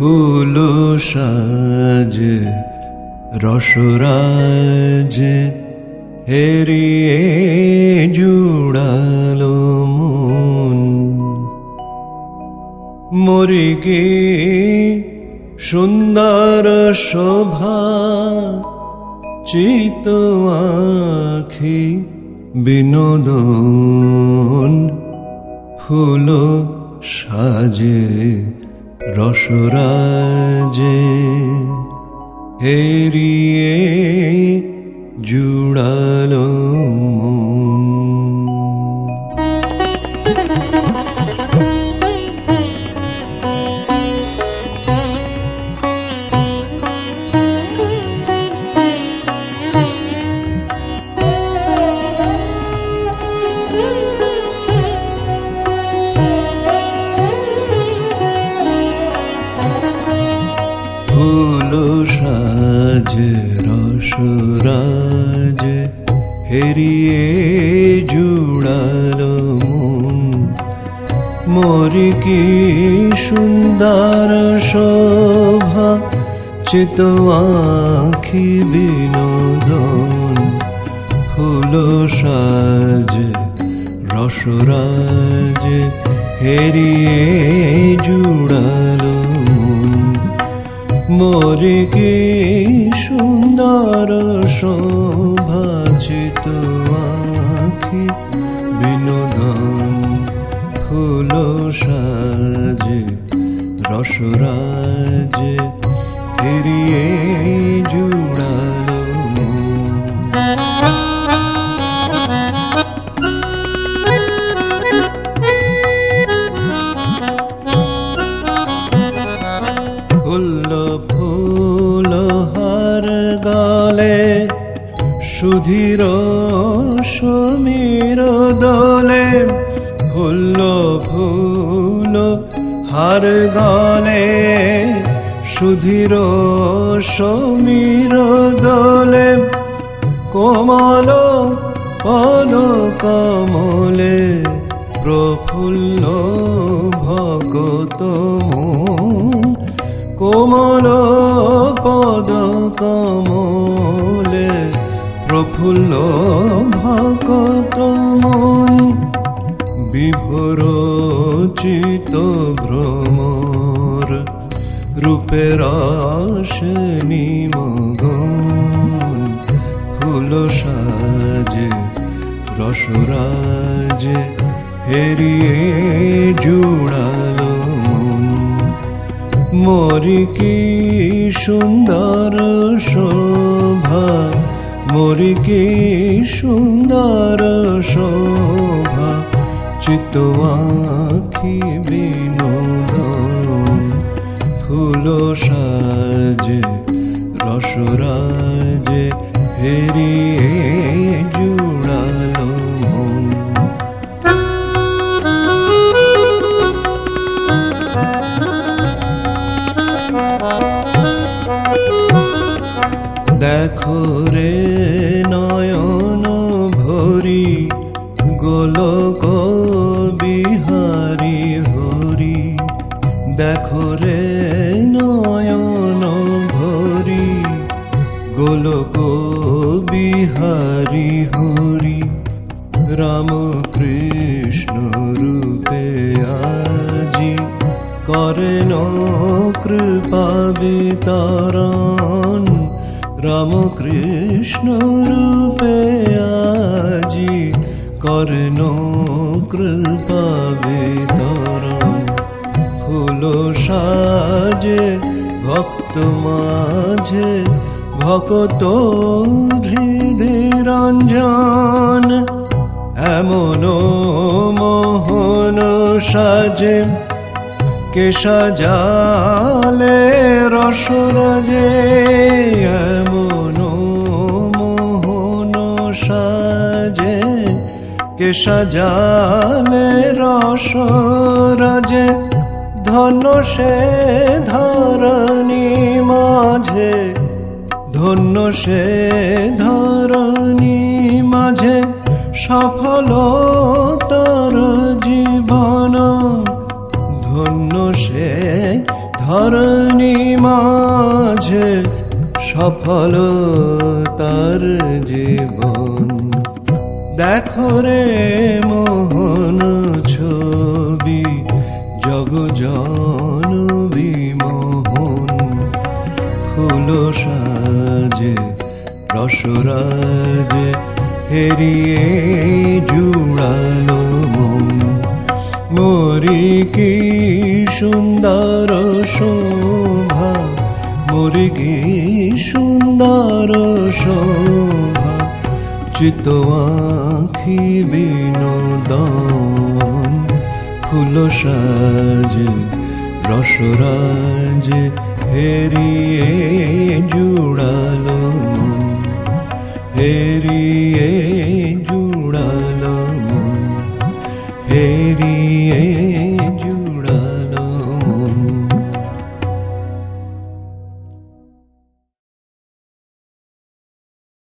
ফুল সাজ রসরাজ হেরিয়ে জুড়ালো মন। মরিগে সুন্দর শোভা চিত আখি বিনোদন ফুল সাজে রসরাজে হেরিয়ে হেরিয়ে জুড়ালো মন। মরি কি সুন্দর শোভা, চিত আখি বিনোদন। ফুল সাজ, রসরাজ, হেরিয়ে জুড়ালো মোরে সুন্দর শোভাচিত আখি বিনোদন ফুল সাজে রসরাজে ফিরিয়ে জুড়ালো গালে সুধীর সমীর দলে ফুল ফুল হার গালে সুধীর সমীর দলে, কোমল পদ কমলে, প্রফুল্ল ভগত কোমল পদ কমলে প্রফুল্ল ভগত মন বিভোর চিত ভ্রমর রূপের নিমগন, ফুল সাজে, রসরাজে হেরিয়ে জুড়ালো মরি কি সুন্দর শোভা মরি কি সুন্দর শোভা চিত আখি বিনোদন ফুল সাজ রসরাজে গোলক বিহারি হরি, রাম কৃষ্ণ রূপে আজি করেন কৃপা বিতরণ, রাম কৃষ্ণ রূপে আজি করেন কৃপা বিতরণ। ফুল সাজে, ভক্ত মাঝে ভকত রঞ্জন এমন মোহন সাজে, কে সাজালে রসরাজে, এমন মোহন সাজে, কে সাজালে রসরাজে ধন সে ধরণী সে ধরণী মাঝে সফল তার জীবন। ধন্য সে ধরণী মাঝে সফল তার জীবন। দেখো রে মোহন ছবি জগজন বিমোহন, ফুল সাজে রসরাজে হেরিয়ে জুড়ালো মন। মরি কি সুন্দর শোভা, মরি কি সুন্দর শোভা, চিত আখি বিনোদন। ফুল সাজে রসরাজে হেরিয়ে জুড়ালো মন। হেরিয়ে